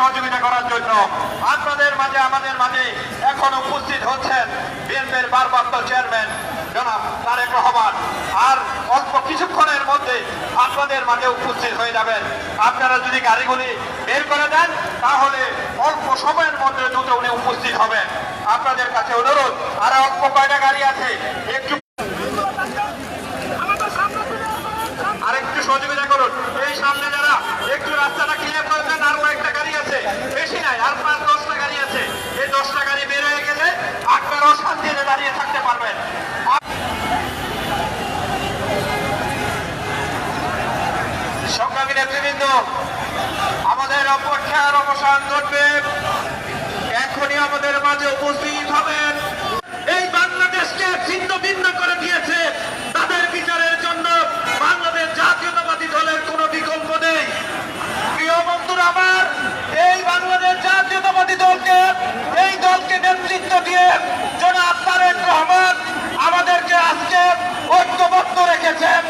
সহযোগিতা করার জন্য আপনাদের মাঝে, আমাদের মাঝে এখন উপস্থিত হচ্ছেন বিএনপির ভারপ্রাপ্ত চেয়ারম্যান জনাব তারেক রহমান। আর অল্প কিছুক্ষণের মধ্যে আপনাদের মাঝে উপস্থিত হয়ে যাবেন। আপনারা যদি গাড়িগুলি বের করে দেন, তাহলে অল্প সময়ের মধ্যে দ্রুত উনি উপস্থিত হবেন। আপনাদের কাছে অনুরোধ, আর অল্প কয়টা গাড়ি আছে, একটু আরেকটু সহযোগিতা করুন এই সামনে যারা একটু রাস্তাটা ক্লিয়ার করবেন আরও একটা গাড়ি আছে বেশি নাই আর পাঁচ দশটা গাড়ি আছে এই দশটা গাড়ি বের হয়ে গেলে আপনারাও শান্তিতে দাঁড়িয়ে থাকতে পারবেন সংগ্রামী নেতৃবৃন্দ আমাদের অপেক্ষার অবসান ঘটবে। এখনই আমাদের মাঝে উপস্থিত হবেন। এই বাংলাদেশকে ছিন্ন ভিন্ন করে দিয়েছে। তাদের বিচারের জন্য বাংলাদেশ জাতীয়তাবাদী দলের কোনো বিকল্প নেই। প্রিয় বন্ধুরা আমার, এই বাংলাদেশ জাতীয়তাবাদী দলকে, এই দলকে নেতৃত্ব দিয়ে জনাব তারেক রহমান আমাদেরকে আজকে ঐক্যবদ্ধ রেখেছেন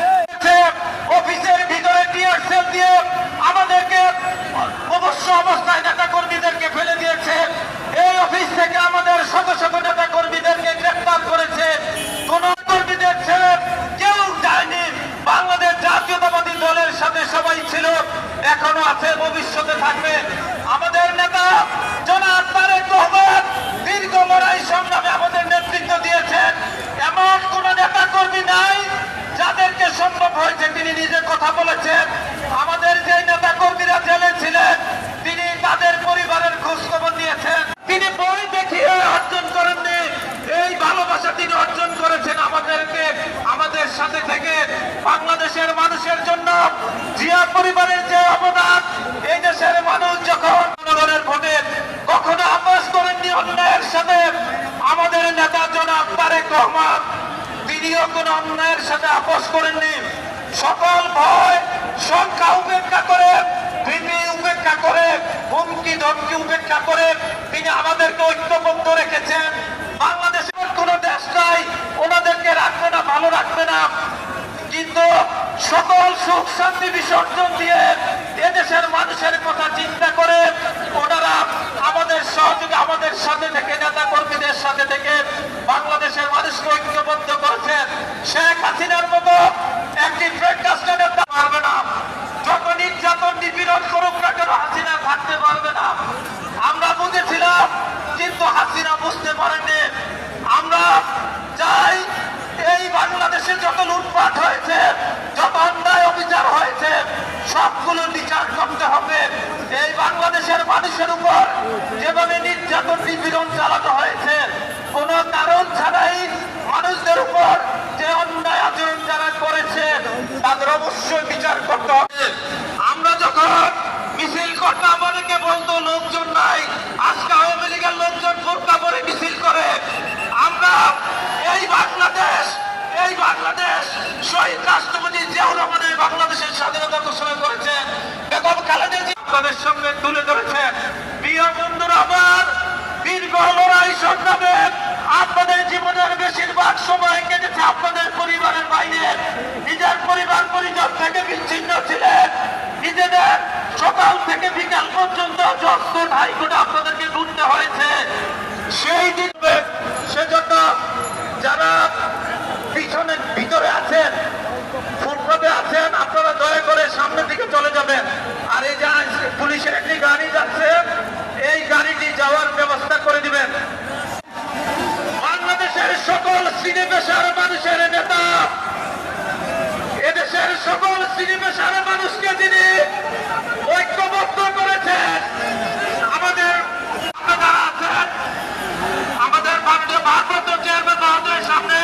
অফিসের ভিতরে টিয়ার সেল দিয়ে আমাদেরকে অবশ্য অবস্থায় নেতা কর্মীদেরকে ফেলে দিয়েছে এই অফিস থেকে আমাদের শত শত নেতা কর্মীদেরকে গ্রেফতার করেছে কোন কর্মীদের ছেড়ে কেউ যায়নি বাংলাদেশ জাতীয়তাবাদী দলের সাথে সবাই ছিল এখনও আছে ভবিষ্যতে থাকবে। আমাদের নেতা জনাব তারেক দীর্ঘ লড়াই সংগ্রামে আমাদের নেতৃত্ব দিয়েছেন। এমন কোন নেতা কর্মী নাই যাদেরকে সম্ভব হয়েছে তিনি নিজে কথা বলেছেন। আমাদের যে নেতা কর্মীরা জেলে ছিলেন, তিনি তাদের পরিবারের খোঁজ খবর নিয়েছেন। তিনি বই দেখিয়ে অর্জন করেননি। এই ভালোবাসা তিনি অর্জন করেছেন আমাদেরকে, আমাদের সাথে থেকে। বাংলাদেশের মানুষের জন্য জিয়া পরিবারের যে অবদান দেশের মানুষ যখন জনগণের ভোটে কখনো আবাস করেননি অন্যায়ের সাথে, আমাদের নেতা জনাব তারেক রহমান তিনিও কোন অন্যায়ের সাথে আপোষ করেননি। সকল ভয় সংখ্যা উপেক্ষা করে, ভীতি উপেক্ষা করে, হুমকি, ধমকি উপেক্ষা করে তিনি আমাদেরকে ঐক্যবদ্ধ রেখেছেন। বাংলাদেশের কোন দেশ নাই, ওনাদেরকে রাখবে না, ভালো রাখবে না। কিন্তু সকল সুখ শান্তি বিসর্জন দিয়ে এদেশের মানুষের কথা চিন্তা করে ওনারা আমাদের সহযোগে, আমাদের সাথে থেকে নেতা কর্মীদের সাথে থেকে বাংলাদেশের মানুষকে ঐক্যবদ্ধ করেছেন শেখ হাসিনার মতো একটি পারবে না। যত নির্যাতন, নিপীড়ন করুক না কেন হাসিনা থাকতে পারবে না। আমরা বুঝেছিলাম, কিন্তু হাসিনা বুঝতে পারেনি আমরা চাই এই বাংলাদেশে যত লুটপাট হয়েছে, যত অন্যায় অবিচার হয়েছে, সবগুলো বিচার করতে হবে। এই বাংলাদেশের মানুষের উপর যেভাবে নির্যাতন নিপীড়ন চালানো আপনাদের সঙ্গে তুলে ধরেছেন প্রিয় বন্ধুরা আমার, দীর্ঘ লড়াই সংগ্রামে। আপনাদের জীবনের বেশিরভাগ সময় কেটেছে আপনাদের পরিবারের বাইরে। নিজের পরিবার পরিজন থেকে বিচ্ছিন্ন ছিলেন। নিজেদের সকাল থেকে বিকাল পর্যন্ত জজকোর্ট হাইকোর্টে আপনাদেরকে ঘুরতে হয়েছে। সেই দিন সেজন্য যারা যাওয়ার ব্যবস্থা করে দিবেন। বাংলাদেশের সকল সিনে পেশার মানুষের নেতা, এদেশের সকল সিনে পেশার মানুষকে তিনি ঐক্যবদ্ধ করেছেন, আমাদের আমাদের ভারপ্রাপ্ত চেয়ারম্যান মহোদয়ের সামনে